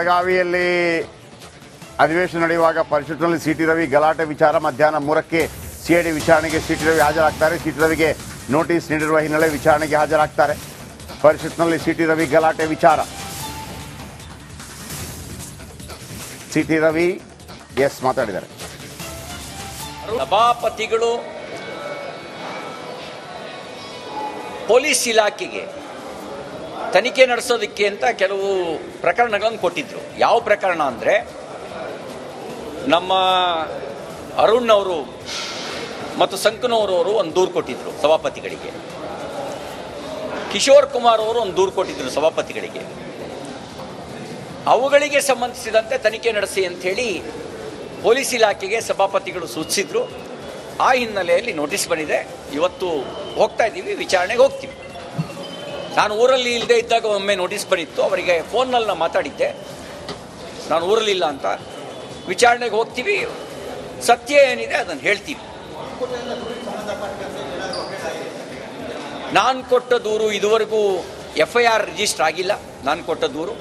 ಬೆಳಗಾವಿಯಲ್ಲಿ ಅಧಿವೇಶನ ನಡೆಯುವಾಗ ಪರಿಷತ್ನಲ್ಲಿ ಸಿಟಿ ರವಿ ಗಲಾಟೆ ವಿಚಾರ. ಮಧ್ಯಾಹ್ನ ಮೂರಕ್ಕೆ ಸಿಐಡಿ ವಿಚಾರಣೆಗೆ ಸಿಟಿ ರವಿ ಹಾಜರಾಗ್ತಾರೆ. ಸಿಟಿ ರವಿಗೆ ನೋಟಿಸ್ ನೀಡಿರುವ ಹಿನ್ನೆಲೆ ವಿಚಾರಣೆಗೆ ಹಾಜರಾಗ್ತಾರೆ. ಪರಿಷತ್ನಲ್ಲಿ ಸಿಟಿ ರವಿ ಗಲಾಟೆ ವಿಚಾರ. ಸಿಟಿ ರವಿ, ಎಸ್, ಮಾತಾಡಿದ್ದಾರೆ. ಸಭಾಪತಿಗಳು, ಪೊಲೀಸ್ ಇಲಾಖೆಗೆ ತನಿಖೆ ನಡೆಸೋದಕ್ಕೆ ಅಂತ ಕೆಲವು ಪ್ರಕರಣಗಳನ್ನು ಕೊಟ್ಟಿದ್ರು. ಯಾವ ಪ್ರಕರಣ ಅಂದರೆ, ನಮ್ಮ ಅರುಣ್ ಅವರು ಮತ್ತು ಸಂಕನೂರವರು ಒಂದು ದೂರು ಕೊಟ್ಟಿದ್ರು ಸಭಾಪತಿಗಳಿಗೆ. ಕಿಶೋರ್ ಕುಮಾರ್ ಅವರು ಒಂದು ದೂರು ಕೊಟ್ಟಿದ್ರು ಸಭಾಪತಿಗಳಿಗೆ. ಅವುಗಳಿಗೆ ಸಂಬಂಧಿಸಿದಂತೆ ತನಿಖೆ ನಡೆಸಿ ಅಂಥೇಳಿ ಪೊಲೀಸ್ ಇಲಾಖೆಗೆ ಸಭಾಪತಿಗಳು ಸೂಚಿಸಿದ್ರು. ಆ ಹಿನ್ನೆಲೆಯಲ್ಲಿ ನೋಟಿಸ್ ಬಂದಿದೆ. ಇವತ್ತು ಹೋಗ್ತಾ ಇದ್ದೀವಿ ವಿಚಾರಣೆಗೆ ಹೋಗ್ತೀವಿ. ನಾನು ಊರಲ್ಲಿ ಇಲ್ಲದೆ ಇದ್ದಾಗ ಒಮ್ಮೆ ನೋಟಿಸ್ ಬಂದಿತ್ತು. ಅವರಿಗೆ ಫೋನ್ನಲ್ಲಿ ನಾನು ಮಾತಾಡಿದ್ದೆ. ನಾನು ಊರಲ್ಲಿಲ್ಲ ಅಂತ ವಿಚಾರಣೆಗೆ ಹೋಗ್ತೀವಿ. ಸತ್ಯ ಏನಿದೆ ಅದನ್ನು ಹೇಳ್ತೀವಿ. ನಾನು ಕೊಟ್ಟ ದೂರು ಇದುವರೆಗೂ ಎಫ್ ಐ ಆರ್ ರಿಜಿಸ್ಟರ್ ಆಗಿಲ್ಲ. ನಾನು ಕೊಟ್ಟ ದೂರು.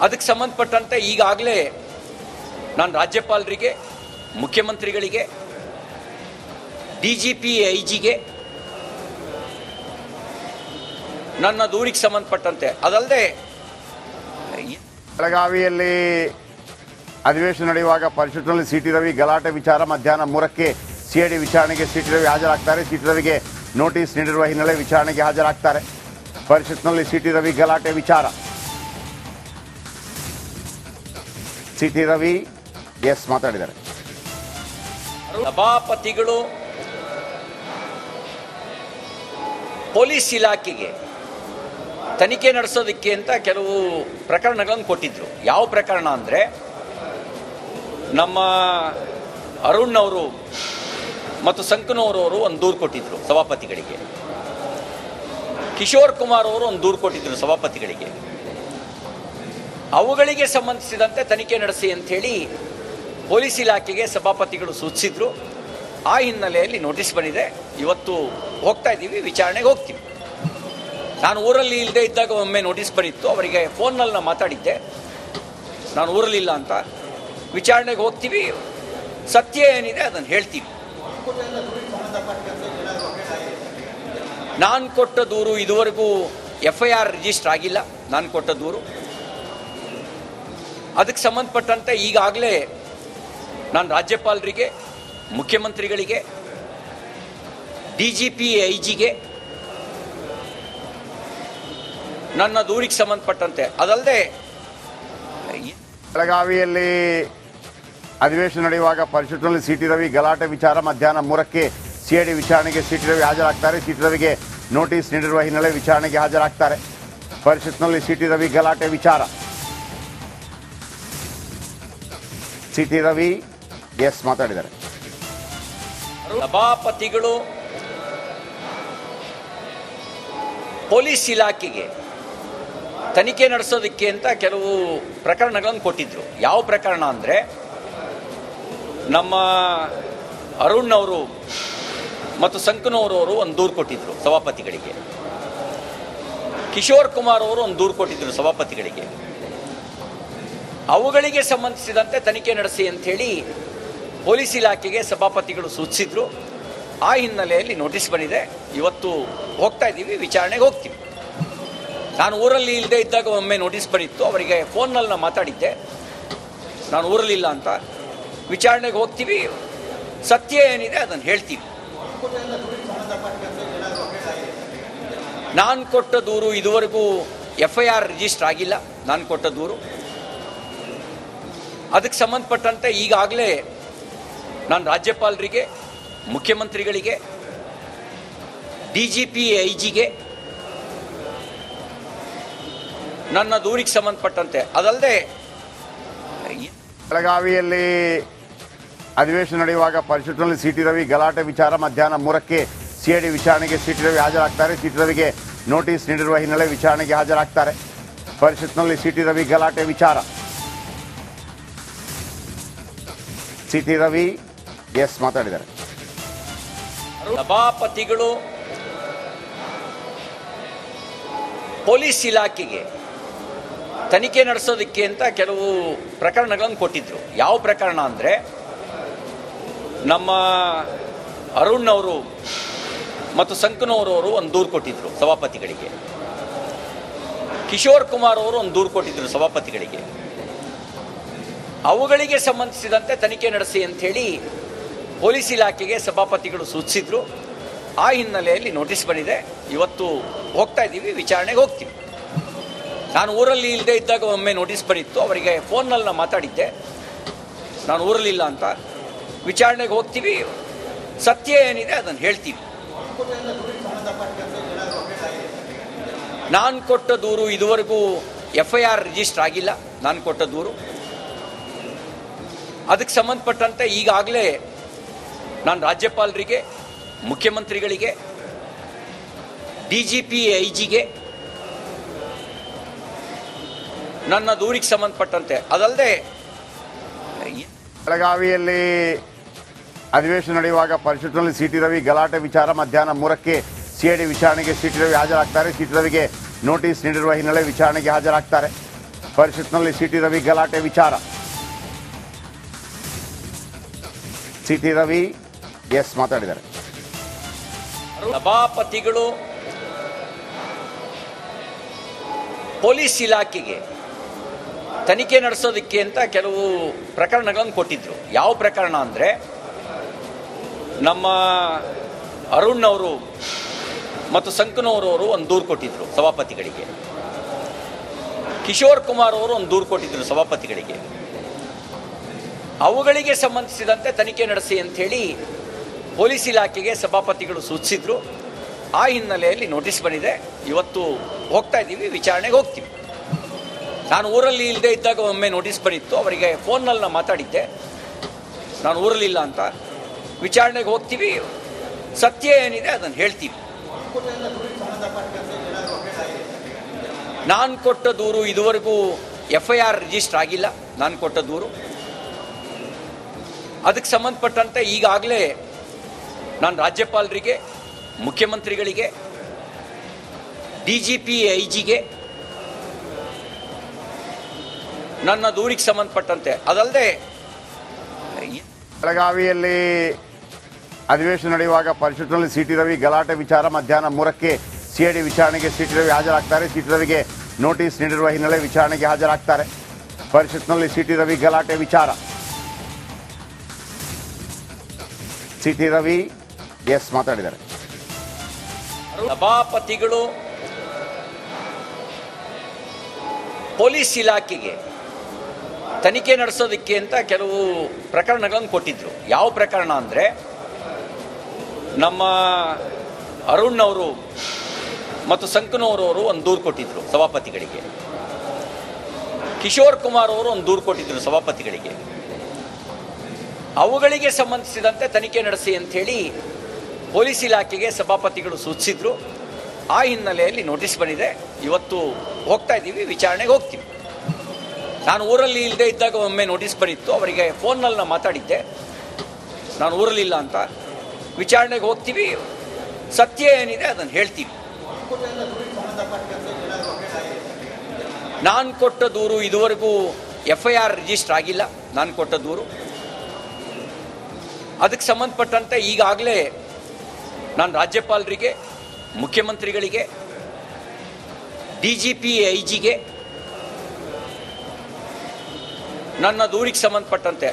ಅದಕ್ಕೆ ಸಂಬಂಧಪಟ್ಟಂತೆ ಈಗಾಗಲೇ ನಾನು ರಾಜ್ಯಪಾಲರಿಗೆ, ಮುಖ್ಯಮಂತ್ರಿಗಳಿಗೆ ಡಿ ಜಿ ಪಿ ಐ ಜಿಗೆ ನನ್ನ ದೂರಿಗೆ ಸಂಬಂಧಪಟ್ಟಂತೆ. ಅದಲ್ಲದೆ ಬೆಳಗಾವಿಯಲ್ಲಿ ಅಧಿವೇಶನ ನಡೆಯುವಾಗ ಪರಿಷತ್ನಲ್ಲಿ ಸಿಟಿ ರವಿ ಗಲಾಟೆ ವಿಚಾರ ಮಧ್ಯಾಹ್ನ ಮೂರಕ್ಕೆ ಸಿಐಡಿ ವಿಚಾರಣೆಗೆ ಸಿಟಿ ರವಿ ಹಾಜರಾಗ್ತಾರೆ. ಸಿಟಿ ರವಿಗೆ ನೋಟಿಸ್ ನೀಡಿರುವ ಹಿನ್ನೆಲೆ ವಿಚಾರಣೆಗೆ ಹಾಜರಾಗ್ತಾರೆ. ಪರಿಷತ್ನಲ್ಲಿ ಸಿಟಿ ರವಿ ಗಲಾಟೆ ವಿಚಾರ. ಸಿಟಿ ರವಿ ಎಸ್ ಮಾತಾಡಿದ್ದಾರೆ. ಸಭಾಪತಿಗಳು ಪೊಲೀಸ್ ಇಲಾಖೆಗೆ ತನಿಖೆ ನಡೆಸೋದಕ್ಕೆ ಅಂತ ಕೆಲವು ಪ್ರಕರಣಗಳನ್ನು ಕೊಟ್ಟಿದ್ರು. ಯಾವ ಪ್ರಕರಣ ಅಂದರೆ, ನಮ್ಮ ಅರುಣ್ ಅವರು ಮತ್ತು ಸಂಕನೂರವರು ಒಂದು ದೂರು ಕೊಟ್ಟಿದ್ರು ಸಭಾಪತಿಗಳಿಗೆ. ಕಿಶೋರ್ ಕುಮಾರ್ ಅವರು ಒಂದು ದೂರು ಕೊಟ್ಟಿದ್ರು ಸಭಾಪತಿಗಳಿಗೆ. ಅವುಗಳಿಗೆ ಸಂಬಂಧಿಸಿದಂತೆ ತನಿಖೆ ನಡೆಸಿ ಅಂಥೇಳಿ ಪೊಲೀಸ್ ಇಲಾಖೆಗೆ ಸಭಾಪತಿಗಳು ಸೂಚಿಸಿದ್ರು. ಆ ಹಿನ್ನೆಲೆಯಲ್ಲಿ ನೋಟಿಸ್ ಬಂದಿದೆ. ಇವತ್ತು ಹೋಗ್ತಾ ಇದ್ದೀವಿ, ವಿಚಾರಣೆಗೆ ಹೋಗ್ತೀವಿ. ನಾನು ಊರಲ್ಲಿ ಇಲ್ಲದೆ ಇದ್ದಾಗ ಒಮ್ಮೆ ನೋಟಿಸ್ ಬಂದಿತ್ತು. ಅವರಿಗೆ ಫೋನ್ನಲ್ಲಿ ನಾನು ಮಾತಾಡಿದ್ದೆ. ನಾನು ಊರಲ್ಲಿಲ್ಲ ಅಂತ. ವಿಚಾರಣೆಗೆ ಹೋಗ್ತೀವಿ. ಸತ್ಯ ಏನಿದೆ ಅದನ್ನು ಹೇಳ್ತೀವಿ. ನಾನು ಕೊಟ್ಟ ದೂರು ಇದುವರೆಗೂ ಎಫ್ ಐ ಆರ್ ರಿಜಿಸ್ಟರ್ ಆಗಿಲ್ಲ. ನಾನು ಕೊಟ್ಟ ದೂರು. ಅದಕ್ಕೆ ಸಂಬಂಧಪಟ್ಟಂತೆ ಈಗಾಗಲೇ ನಾನು ರಾಜ್ಯಪಾಲರಿಗೆ, ಮುಖ್ಯಮಂತ್ರಿಗಳಿಗೆ ಡಿ ಜಿ ಪಿ ಐ ಜಿಗೆ ನನ್ನ ದೂರಿಗೆ ಸಂಬಂಧಪಟ್ಟಂತೆ. ಅದಲ್ಲದೆ ಬೆಳಗಾವಿಯಲ್ಲಿ ಅಧಿವೇಶನ ನಡೆಯುವಾಗ ಪರಿಷತ್ನಲ್ಲಿ ಸಿಟಿ ರವಿ ಗಲಾಟೆ ವಿಚಾರ ಮಧ್ಯಾಹ್ನ ಮೂರಕ್ಕೆ ಸಿಐಡಿ ವಿಚಾರಣೆಗೆ ಸಿಟಿ ರವಿ ಹಾಜರಾಗ್ತಾರೆ. ಸಿಟಿ ರವಿಗೆ ನೋಟಿಸ್ ನೀಡಿರುವ ಹಿನ್ನೆಲೆ ವಿಚಾರಣೆಗೆ ಹಾಜರಾಗ್ತಾರೆ. ಪರಿಷತ್ನಲ್ಲಿ ಸಿಟಿ ರವಿ ಗಲಾಟೆ ವಿಚಾರ. ಸಿಟಿ ರವಿ ಎಸ್ ಮಾತಾಡಿದ್ದಾರೆ. ಸಭಾಪತಿಗಳು ಪೊಲೀಸ್ ಇಲಾಖೆಗೆ ತನಿಖೆ ನಡೆಸೋದಕ್ಕೆ ಅಂತ ಕೆಲವು ಪ್ರಕರಣಗಳನ್ನು ಕೊಟ್ಟಿದ್ದರು ಯಾವ ಪ್ರಕರಣ ಅಂದರೆ, ನಮ್ಮ ಅರುಣ್ ಅವರು ಮತ್ತು ಸಂಕನೂರವರು ಒಂದು ದೂರು ಕೊಟ್ಟಿದ್ದರು ಸಭಾಪತಿಗಳಿಗೆ. ಕಿಶೋರ್ ಕುಮಾರ್ ಅವರು ಒಂದು ದೂರು ಕೊಟ್ಟಿದ್ದರು ಸಭಾಪತಿಗಳಿಗೆ. ಅವುಗಳಿಗೆ ಸಂಬಂಧಿಸಿದಂತೆ ತನಿಖೆ ನಡೆಸಿ ಅಂಥೇಳಿ ಪೊಲೀಸ್ ಇಲಾಖೆಗೆ ಸಭಾಪತಿಗಳು ಸೂಚಿಸಿದ್ರು. ಆ ಹಿನ್ನೆಲೆಯಲ್ಲಿ ನೋಟಿಸ್ ಬಂದಿದೆ. ಇವತ್ತು ಹೋಗ್ತಾ ಇದ್ದೀವಿ ವಿಚಾರಣೆಗೆ ಹೋಗ್ತೀವಿ. ನಾನು ಊರಲ್ಲಿ ಇಲ್ಲದೆ ಇದ್ದಾಗ ಒಮ್ಮೆ ನೋಟಿಸ್ ಬಂದಿತ್ತು. ಅವರಿಗೆ ಫೋನ್ನಲ್ಲಿ ನಾನು ಮಾತಾಡಿದ್ದೆ. ನಾನು ಊರಲ್ಲಿಲ್ಲ ಅಂತ. ವಿಚಾರಣೆಗೆ ಹೋಗ್ತೀವಿ. ಸತ್ಯ ಏನಿದೆ ಅದನ್ನು ಹೇಳ್ತೀವಿ. ನಾನು ಕೊಟ್ಟ ದೂರು ಇದುವರೆಗೂ ಎಫ್ ಐ ಆರ್ ರಿಜಿಸ್ಟರ್ ಆಗಿಲ್ಲ. ನಾನು ಕೊಟ್ಟ ದೂರು. ಅದಕ್ಕೆ ಸಂಬಂಧಪಟ್ಟಂತೆ ಈಗಾಗಲೇ ನಾನು ರಾಜ್ಯಪಾಲರಿಗೆ, ಮುಖ್ಯಮಂತ್ರಿಗಳಿಗೆ ಡಿ ಜಿ ಪಿ ಐ ಜಿಗೆ ನನ್ನ ದೂರಿಗೆ ಸಂಬಂಧಪಟ್ಟಂತೆ. ಅದಲ್ಲದೆ ಬೆಳಗಾವಿಯಲ್ಲಿ ಅಧಿವೇಶನ ನಡೆಯುವಾಗ ಪರಿಷತ್ನಲ್ಲಿ ಸಿಟಿ ರವಿ ಗಲಾಟೆ ವಿಚಾರ ಮಧ್ಯಾಹ್ನ ಮೂರಕ್ಕೆ ಸಿಐಡಿ ವಿಚಾರಣೆಗೆ ಸಿಟಿ ರವಿ ಹಾಜರಾಗ್ತಾರೆ. ಸಿಟಿ ರವಿಗೆ ನೋಟಿಸ್ ನೀಡಿರುವ ಹಿನ್ನೆಲೆ ವಿಚಾರಣೆಗೆ ಹಾಜರಾಗ್ತಾರೆ. ಪರಿಷತ್ನಲ್ಲಿ ಸಿಟಿ ರವಿ ಗಲಾಟೆ ವಿಚಾರ. ಸಿಟಿ ರವಿ ಎಸ್ ಮಾತಾಡಿದ್ದಾರೆ. ಸಭಾಪತಿಗಳು ಪೊಲೀಸ್ ಇಲಾಖೆಗೆ ತನಿಖೆ ನಡೆಸೋದಕ್ಕೆ ಅಂತ ಕೆಲವು ಪ್ರಕರಣಗಳನ್ನು ಕೊಟ್ಟಿದ್ರು. ಯಾವ ಪ್ರಕರಣ ಅಂದರೆ, ನಮ್ಮ ಅರುಣ್ ಅವರು ಮತ್ತು ಸಂಕನವರವರು ಒಂದು ದೂರು ಕೊಟ್ಟಿದ್ರು ಸಭಾಪತಿಗಳಿಗೆ. ಕಿಶೋರ್ ಕುಮಾರ್ ಅವರು ಒಂದು ದೂರು ಕೊಟ್ಟಿದ್ರು ಸಭಾಪತಿಗಳಿಗೆ. ಅವುಗಳಿಗೆ ಸಂಬಂಧಿಸಿದಂತೆ ತನಿಖೆ ನಡೆಸಿ ಅಂಥೇಳಿ ಪೊಲೀಸ್ ಇಲಾಖೆಗೆ ಸಭಾಪತಿಗಳು ಸೂಚಿಸಿದ್ರು. ಆ ಹಿನ್ನೆಲೆಯಲ್ಲಿ ನೋಟಿಸ್ ಬಂದಿದೆ. ಇವತ್ತು ಹೋಗ್ತಾ ಇದ್ದೀವಿ, ವಿಚಾರಣೆಗೆ ಹೋಗ್ತೀವಿ. ನಾನು ಊರಲ್ಲಿ ಇಲ್ಲದೆ ಇದ್ದಾಗ ಒಮ್ಮೆ ನೋಟಿಸ್ ಬಂದಿತ್ತು. ಅವರಿಗೆ ಫೋನ್ನಲ್ಲಿ ನಾನು ಮಾತಾಡಿದ್ದೆ. ನಾನು ಊರಲ್ಲಿಲ್ಲ ಅಂತ. ವಿಚಾರಣೆಗೆ ಹೋಗ್ತೀವಿ. ಸತ್ಯ ಏನಿದೆ ಅದನ್ನು ಹೇಳ್ತೀವಿ. ನಾನು ಕೊಟ್ಟ ದೂರು ಇದುವರೆಗೂ ಎಫ್ ಐ ಆರ್ ರಿಜಿಸ್ಟರ್ ಆಗಿಲ್ಲ. ನಾನು ಕೊಟ್ಟ ದೂರು. ಅದಕ್ಕೆ ಸಂಬಂಧಪಟ್ಟಂತೆ ಈಗಾಗಲೇ ನಾನು ರಾಜ್ಯಪಾಲರಿಗೆ, ಮುಖ್ಯಮಂತ್ರಿಗಳಿಗೆ ಡಿ ಜಿ ಪಿ ಐ ಜಿಗೆ ನನ್ನ ದೂರಿಗೆ ಸಂಬಂಧಪಟ್ಟಂತೆ. ಅದಲ್ಲದೆ ಬೆಳಗಾವಿಯಲ್ಲಿ ಅಧಿವೇಶನ ನಡೆಯುವಾಗ ಪರಿಷತ್ನಲ್ಲಿ ಸಿಟಿ ರವಿ ಗಲಾಟೆ ವಿಚಾರ ಮಧ್ಯಾಹ್ನ ಮೂರಕ್ಕೆ ಸಿಐಡಿ ವಿಚಾರಣೆಗೆ ಸಿಟಿ ರವಿ ಹಾಜರಾಗ್ತಾರೆ. ಸಿಟಿ ರವಿಗೆ ನೋಟಿಸ್ ನೀಡಿರುವ ಹಿನ್ನೆಲೆ ವಿಚಾರಣೆಗೆ ಹಾಜರಾಗ್ತಾರೆ. ಪರಿಷತ್ನಲ್ಲಿ ಸಿಟಿ ರವಿ ಗಲಾಟೆ ವಿಚಾರ. ಸಿಟಿ ರವಿ ಎಸ್ ಮಾತಾಡಿದ್ದಾರೆ. ಸಭಾಪತಿಗಳು ಪೊಲೀಸ್ ಇಲಾಖೆಗೆ ತನಿಖೆ ನಡೆಸೋದಕ್ಕೆ ಅಂತ ಕೆಲವು ಪ್ರಕರಣಗಳನ್ನು ಕೊಟ್ಟಿದ್ರು. ಯಾವ ಪ್ರಕರಣ ಅಂದರೆ, ನಮ್ಮ ಅರುಣ್ ಅವರು ಮತ್ತು ಸಂಕನೂರವರು ಒಂದು ದೂರು ಕೊಟ್ಟಿದ್ರು ಸಭಾಪತಿಗಳಿಗೆ. ಕಿಶೋರ್ ಕುಮಾರ್ ಅವರು ಒಂದು ದೂರು ಕೊಟ್ಟಿದ್ರು ಸಭಾಪತಿಗಳಿಗೆ. ಅವುಗಳಿಗೆ ಸಂಬಂಧಿಸಿದಂತೆ ತನಿಖೆ ನಡೆಸಿ ಅಂಥೇಳಿ ಪೊಲೀಸ್ ಇಲಾಖೆಗೆ ಸಭಾಪತಿಗಳು ಸೂಚಿಸಿದ್ರು. ಆ ಹಿನ್ನೆಲೆಯಲ್ಲಿ ನೋಟಿಸ್ ಬಂದಿದೆ. ಇವತ್ತು ಹೋಗ್ತಾ ಇದ್ದೀವಿ, ವಿಚಾರಣೆಗೆ ಹೋಗ್ತೀವಿ. ನಾನು ಊರಲ್ಲಿ ಇಲ್ಲದೆ ಇದ್ದಾಗ ಒಮ್ಮೆ ನೋಟಿಸ್ ಬಂದಿತ್ತು. ಅವರಿಗೆ ಫೋನ್ನಲ್ಲಿ ನಾನು ಮಾತಾಡಿದ್ದೆ. ನಾನು ಊರಲ್ಲಿಲ್ಲ ಅಂತ ವಿಚಾರಣೆಗೆ ಹೋಗ್ತೀವಿ. ಸತ್ಯ ಏನಿದೆ ಅದನ್ನು ಹೇಳ್ತೀವಿ. ನಾನು ಕೊಟ್ಟ ದೂರು ಇದುವರೆಗೂ ಎಫ್ ಐ ಆರ್ ರಿಜಿಸ್ಟರ್ ಆಗಿಲ್ಲ. ನಾನು ಕೊಟ್ಟ ದೂರು. ಅದಕ್ಕೆ ಸಂಬಂಧಪಟ್ಟಂತೆ ಈಗಾಗಲೇ ನಾನು ರಾಜ್ಯಪಾಲರಿಗೆ, ಮುಖ್ಯಮಂತ್ರಿಗಳಿಗೆ ಡಿ ಜಿ ಪಿ ಐ ಜಿಗೆ ನನ್ನ ದೂರಿಗೆ ಸಂಬಂಧಪಟ್ಟಂತೆ. ಅದಲ್ಲದೆ ಬೆಳಗಾವಿಯಲ್ಲಿ ಅಧಿವೇಶನ ನಡೆಯುವಾಗ ಪರಿಷತ್ನಲ್ಲಿ ಸಿಟಿ ರವಿ ಗಲಾಟೆ ವಿಚಾರ ಮಧ್ಯಾಹ್ನ ಮೂರಕ್ಕೆ ಸಿಐಡಿ ವಿಚಾರಣೆಗೆ ಸಿಟಿ ರವಿ ಹಾಜರಾಗ್ತಾರೆ. ಸಿಟಿ ರವಿಗೆ ನೋಟಿಸ್ ನೀಡಿರುವ ಹಿನ್ನೆಲೆ ವಿಚಾರಣೆಗೆ ಹಾಜರಾಗ್ತಾರೆ. ಪರಿಷತ್ನಲ್ಲಿ ಸಿಟಿ ರವಿ ಗಲಾಟೆ ವಿಚಾರ. ಸಿಟಿ ರವಿ ಎಸ್ ಮಾತಾಡಿದ್ದಾರೆ. ಸಭಾಪತಿಗಳು ಪೊಲೀಸ್ ಇಲಾಖೆಗೆ ತನಿಖೆ ನಡೆಸೋದಕ್ಕೆ ಅಂತ ಕೆಲವು ಪ್ರಕರಣಗಳನ್ನು ಕೊಟ್ಟಿದ್ರು. ಯಾವ ಪ್ರಕರಣ ಅಂದರೆ, ನಮ್ಮ ಅರುಣ್ ಅವರು ಮತ್ತು ಸಂಕನೂರವರು ಒಂದು ದೂರು ಕೊಟ್ಟಿದ್ರು ಸಭಾಪತಿಗಳಿಗೆ. ಕಿಶೋರ್ ಕುಮಾರ್ ಅವರು ಒಂದು ದೂರು ಕೊಟ್ಟಿದ್ರು ಸಭಾಪತಿಗಳಿಗೆ. ಅವುಗಳಿಗೆ ಸಂಬಂಧಿಸಿದಂತೆ ತನಿಖೆ ನಡೆಸಿ ಅಂಥೇಳಿ ಪೊಲೀಸ್ ಇಲಾಖೆಗೆ ಸಭಾಪತಿಗಳು ಸೂಚಿಸಿದ್ರು. ಆ ಹಿನ್ನೆಲೆಯಲ್ಲಿ ನೋಟಿಸ್ ಬಂದಿದೆ. ಇವತ್ತು ಹೋಗ್ತಾ ಇದ್ದೀವಿ ವಿಚಾರಣೆಗೆ ಹೋಗ್ತೀವಿ. ನಾನು ಊರಲ್ಲಿ ಇಲ್ಲದೆ ಇದ್ದಾಗ ಒಮ್ಮೆ ನೋಟಿಸ್ ಬಂದಿತ್ತು. ಅವರಿಗೆ ಫೋನ್ನಲ್ಲಿ ನಾನು ಮಾತಾಡಿದ್ದೆ. ನಾನು ಊರಲ್ಲಿಲ್ಲ ಅಂತ. ವಿಚಾರಣೆಗೆ ಹೋಗ್ತೀವಿ. ಸತ್ಯ ಏನಿದೆ ಅದನ್ನು ಹೇಳ್ತೀವಿ. ನಾನು ಕೊಟ್ಟ ದೂರು ಇದುವರೆಗೂ ಎಫ್ ಐ ಆರ್ ರಿಜಿಸ್ಟರ್ ಆಗಿಲ್ಲ. ನಾನು ಕೊಟ್ಟ ದೂರು. ಅದಕ್ಕೆ ಸಂಬಂಧಪಟ್ಟಂತೆ ಈಗಾಗಲೇ ನಾನು ರಾಜ್ಯಪಾಲರಿಗೆ, ಮುಖ್ಯಮಂತ್ರಿಗಳಿಗೆ ಡಿ ಜಿ ಪಿ ಐ ಜಿಗೆ ನನ್ನ ದೂರಿಗೆ ಸಂಬಂಧಪಟ್ಟಂತೆ.